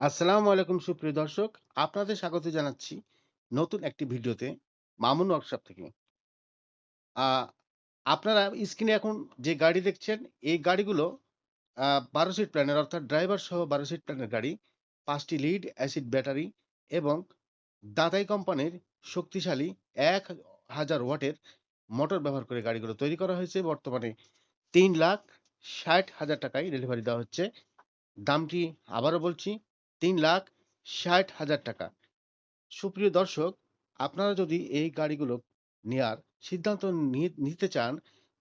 আসসালামু আলাইকুম সুপ্রিয় দর্শক। আপনাদের স্বাগত জানাচ্ছি নতুন একটি ভিডিওতে মামুন ওয়ার্কশপ থেকে। আপনারা স্ক্রিনে এখন যে গাড়ি দেখছেন, এই গাড়িগুলো বারো সিট প্ল্যানের অর্থাৎ ড্রাইভার সহ ১২ সিট প্ল্যানের গাড়ি। পাঁচটি লিড অ্যাসিড ব্যাটারি এবং দাতাই কোম্পানির শক্তিশালী ১০০০ ওয়াটের মোটর ব্যবহার করে গাড়িগুলো তৈরি করা হয়েছে। বর্তমানে ৳৩,৬০,০০০ টাকায় ডেলিভারি দেওয়া হচ্ছে। দামটি আবারও বলছি ৳৩,৬০,০০০ টাকা। সুপ্রিয় দর্শক, আপনারা যদি এই গাড়িগুলো নেয়ার সিদ্ধান্ত নিতে চান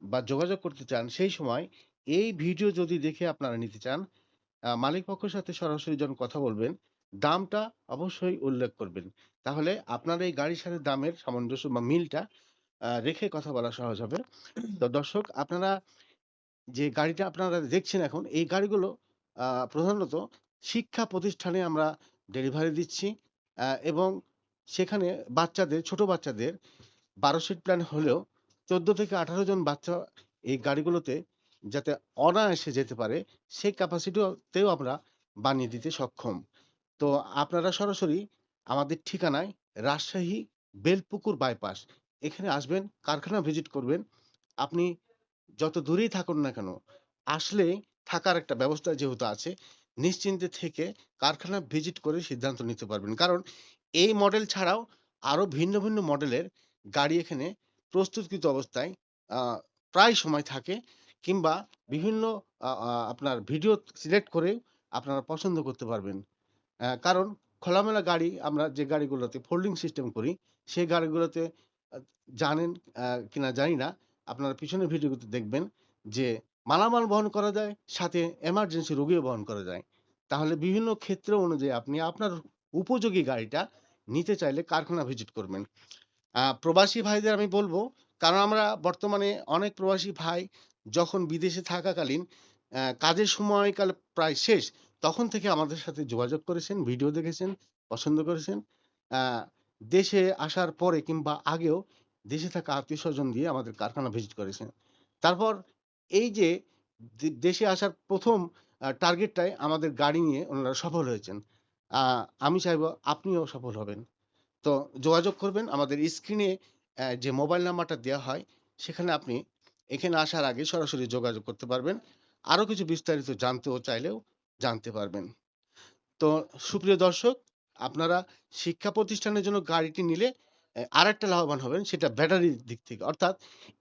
বা যোগাযোগ করতে চান, সেই সময় এই ভিডিও যদি দেখে আপনারা নিতে চান, মালিক পক্ষের সাথে সরাসরি যখন কথা বলবেন, দামটা অবশ্যই উল্লেখ করবেন। তাহলে আপনার এই গাড়ির সাথে দামের সামঞ্জস্য বা মিলটা রেখে কথা বলা সহজ হবে। তো দর্শক আপনারা যে গাড়িটা আপনারা দেখছেন এখন, এই গাড়িগুলো প্রধানত শিক্ষা প্রতিষ্ঠানে আমরা ডেলিভারি দিচ্ছি এবং সেখানে বাচ্চাদের, ছোট বাচ্চাদের ১২ সিট প্ল্যান হলেও ১৪ থেকে ১৮ জন বাচ্চা এই গাড়িগুলোতে যাতে অনায়াসে যেতে পারে, সেই ক্যাপাসিটিও তেও আমরা বানিয়ে দিতে সক্ষম। তো আপনারা সরাসরি আমাদের ঠিকানায় রাজশাহী বেলপুকুর বাইপাস। এখানে আসবেন, কারখানা ভিজিট করবেন। আপনি যত দূরেই থাকুন না কেন, আসলে থাকার একটা ব্যবস্থা যেহেতু আছে, নিশ্চিন্তে থেকে কারখানা ভিজিট করে সিদ্ধান্ত নিতে পারবেন। কারণ এই মডেল ছাড়াও আরও ভিন্ন, ভিন্ন মডেলের গাড়ি এখানে প্রস্তুতকৃত অবস্থায় প্রায় সময় থাকে কিংবা বিভিন্ন আপনার ভিডিও সিলেক্ট করে আপনারা পছন্দ করতে পারবেন। কারণ খোলামেলা গাড়ি আমরা যে গাড়িগুলোতে ফোল্ডিং সিস্টেম করি, সেই গাড়িগুলোতে জানেন কিনা জানি না। আপনারা পিছনের ভিডিওতে দেখবেন যে মালামাল বহন করা যায়, সাথে এমার্জেন্সি রোগীও বহন করা যায়। তাহলে বিভিন্ন ক্ষেত্র অনুযায়ী আপনি আপনার উপযোগী গাড়িটা নিতে চাইলে কারখানা ভিজিট করবেন। প্রবাসী ভাইদের আমি বলব কারণ আমরা বর্তমানে অনেক প্রবাসী ভাই যখন বিদেশে থাকাকালীন কাজের সময়কাল প্রায় শেষ, তখন থেকে আমাদের সাথে যোগাযোগ করেছেন, ভিডিও দেখেছেন, পছন্দ করেছেন। দেশে আসার পরে কিংবা আগেও দেশে থাকা আত্মীয় স্বজন দিয়ে আমাদের কারখানা ভিজিট করেছেন। তারপর এই যে দেশে আসার ১ম আ টার্গেটটায় আমাদের গাড়ি নিয়ে উনারা সফল হয়েছেন। আমি চাইব আপনিও সফল হবেন। তো যোগাযোগ করবেন আমাদের স্ক্রিনে যে মোবাইল নাম্বারটা দেওয়া হয়, সেখানে আপনি এখানে আসার আগে সরাসরি যোগাযোগ করতে পারবেন। আরও কিছু বিস্তারিত জানতেও চাইলেও জানতে পারবেন। তো সুপ্রিয় দর্শক, আপনারা শিক্ষা প্রতিষ্ঠানের জন্য গাড়িটি নিলে আরেকটা লাভবান হবেন সেটা ব্যাটারির দিক থেকে। অর্থাৎ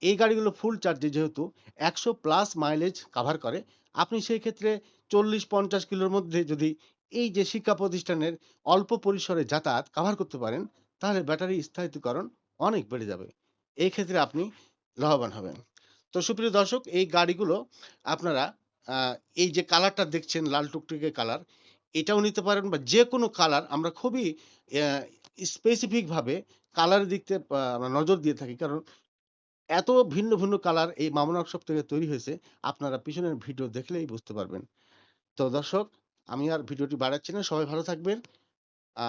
এই গাড়িগুলো ফুল চার্জে যেহেতু ১০০ প্লাস মাইলেজ কাভার করে, আপনি সেই ক্ষেত্রে ৪০-৫০ কিলোর মধ্যে যদি এই যে শিক্ষা প্রতিষ্ঠানের অল্প পরিসরে যাতায়াত কাভার করতে পারেন, তাহলে ব্যাটারি স্থায়িত্বকরণ অনেক বেড়ে যাবে। এই ক্ষেত্রে আপনি লাভবান হবেন। তো সুপ্রিয় দর্শক, এই গাড়িগুলো আপনারা এই যে কালারটা দেখছেন লাল টুকটুকে কালার, এটাও নিতে পারেন বা যেকোনো কালার আমরা খুবই অ্যা স্পেসিফিক ভাবে কালারের দিক থেকে আহ আমরা নজর দিয়ে থাকি। কারণ এত ভিন্ন, ভিন্ন কালার এই মামুন ওয়ার্কশপ থেকে তৈরি হয়েছে, আপনারা পিছনের ভিডিও দেখলেই বুঝতে পারবেন। তো দর্শক, আমি আর ভিডিওটি বাড়াচ্ছি না। সবাই ভালো থাকবেন। আ